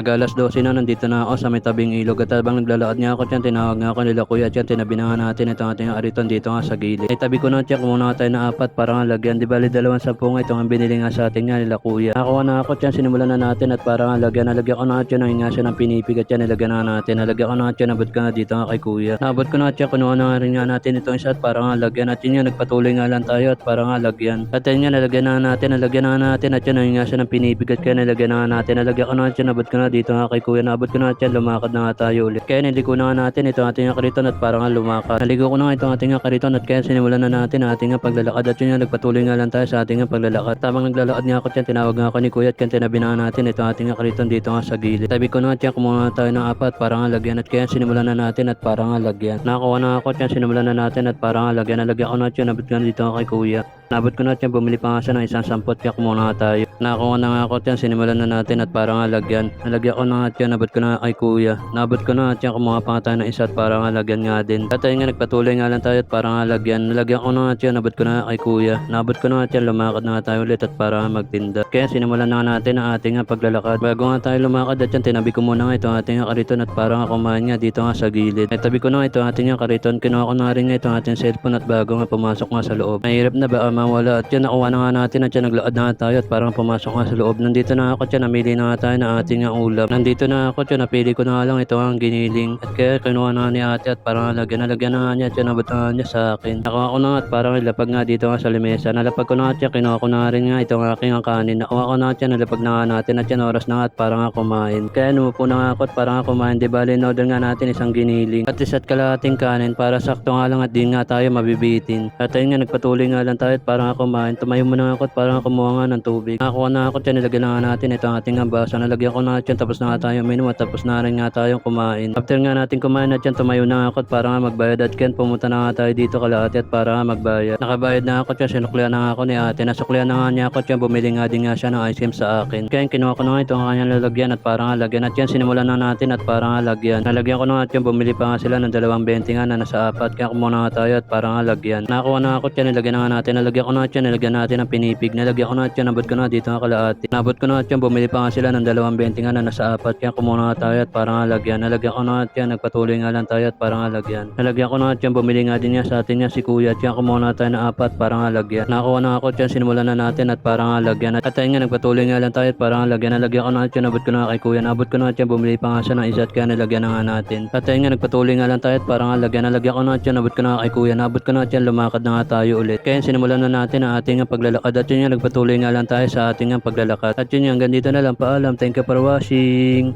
Mag-alas 12 na, nandito na ako sa may tabing ilog at habang naglalakad nga ako dyan, tinawag nga ako nila kuya at yan, tinabi natin itong ating ariton dito nga sa gilid. Ay tabi ko na check muna tayo na apat para nga lagyan. Di bali dalawang sampu nga itong ang binili nga sa atin nga nila kuya. Nakuha na ako dyan, sinimulan na natin at para nga lagyan. Nalagyan ko na dyan, nga siya ng pinipig at yan, nilagyan na natin. Nalagyan ko na dyan, nabot ka nga dito nga kay kuya. Nabot ko na dyan, kunuha na rin nga natin itong isa at para nga lagyan. At yun nga, nagpatuloy nga lang tayo at para nga lagyan. At yun nga, nalagyan na natin, nalagyan na natin at yun, ayun nga siya ng pinipig at kaya nilagyan na natin. Nalagyan ko na dyan, nabot ko na dito nga kay kuya. Nabot ko na dyan, lumakad na nga tayo ulit. Kaya niliko na nga natin itong ating nga kariton at para nga lumakad. Naligo ko na nga itong ating nga kariton at kaya sinimulan na natin ating nga paglalakad. At yun nga, nagpatuloy nga lang tayo sa ating nga paglalakad. Tamang naglalakad nga ako dyan, tinawag nga ako ni kuya at kaya tinabi na nga natin itong ating nga kariton dito nga sa gilid. Tabi ko na nga dyan, kumuha tayo ng apat para nga lagyan at kaya sinimulan na natin at para nga lagyan. Nakakuha na ako dyan, sinimulan na natin at para nga lagyan. Nalagyan ko na dyan, nabot ko na dito nga kay kuya. Nabot ko na dyan, bumili pa nga siya ng isang sampot kaya kumuha na nga tayo. Nakakuha na nga ako dyan, sinimulan na natin at para nga lagyan. Nalagyan ko na nga dyan, nabot ko na kay kuya. Nabot ko na nga dyan, kumuha pa nga tayo ng isa at para nga lagyan nga din. At ayun nga, nagpatuloy nga lang tayo at para nga lagyan. Nalagyan ko na nga dyan, nabot ko na kay kuya. Nabot ko na nga dyan, lumakad na nga tayo ulit at para magtinda. Kaya sinimulan na nga natin ang ating nga paglalakad. Bago nga tayo lumakad at yan, tinabi ko muna nga itong ating nga kariton at para nga kumain nga dito nga sa gilid. Ay tabi ko na nga itong ating nga kariton, kinuha ko na rin nga itong ating cellphone at bago nga pumasok nga sa loob. Mahirap na baka mawala at yan, nakuha na nga natin at yan, naglakad na nga tayo at parang pumasok nga sa loob. Nandito na ako dyan, namili na tayo ng ating nga ulam. Nandito na ako dyan, napili ko na lang ito ang giniling. At kaya kinuha na ni ate at parang lagyan, nalagyan na nga niya at na nga niya sa akin. Nakuha ko na at parang nilapag nga dito nga sa limesa. Nalapag ko na at yan, kinuha ko na rin nga itong aking kanin. Nakuha ko na at yan, nalapag na nga natin at yan, oras na nga at parang nga kumain. Kaya numupo na nga ako at parang nga kumain. Di bali, in-order nga natin isang giniling. At isa't kalahating kanin para sakto nga lang at di nga tayo mabibitin. At ayun nga, nagpatuloy nga lang tayo at parang nga kumain. Tumayo mo na nga ako at parang nga kumuha nga ng tubig. Nakakuha na ako at yan, nilagyan na natin ito ang ating nga baso. Nalagyan ko na nga at yan, tapos na nga tayo minum at tapos na rin nga tayong kumain. After nga natin kumain at yan, tumayo na ako at para nga magbayad at yan, pumunta na nga tayo dito kalahati at para nga magbayad. Nakabayad na ako at yan, sinuklihan na nga ako ni ate. Nasuklihan na nga niya ako at yan, bumili nga din nga siya ng ice cream sa akin. Kaya kinuha ko na nga ito ang kanyang lalagyan at para nga lagyan at yan, sinimulan na natin at para nga lagyan. Nalagyan ko na nga at yan, bumili pa nga sila ng dalawang 20 nga na nasa apat. Kaya kumuha na nga tayo at para nga lagyan. Nakakuha na ako at yan, nilagyan na nga natin. Nalagyan ko na at yan, nilagyan natin ng pinipig. Nalagyan ko na at yan, nabot ko na dito nga kalahati. Nabot ko na at yan, bumili pa nga sila ng dalawang 20 nga na nasa apat. Kaya kumuha na nga tayo at para nga lagyan. Nalagyan ko na at yan, nagpatuloy nga lang tayo at para nga lagyan. Nalagyan ko na at yan, bumili nga din niya sa atin niya si kuya. At yan, kumuha na tayo ng apat para nga lagyan. Nakakuha na ako at yan, sinimulan na natin at para nga lagyan. At ayun nga, nagpatuloy nga lang tayo at para nga lagyan. Nalagyan ko na at yan, nabot ko na kay kuya. Nabot ko na at yan, bumili pa nga siya ng isa at kaya nalagyan na nga natin. At ayun nga, nagpatuloy nga lang tayo at para nga lagyan. Nalagyan ko na at yan, nabot ko na kay kuya. Nabot ko na at yan, lumakad na nga tayo ulit. Kaya sinimulan na natin ang ating paglalakad. At yun nga, nagpatuloy nga lang tayo sa ating nga paglalakad. At yun hanggang dito na lang. Paalam. Thank you for watching.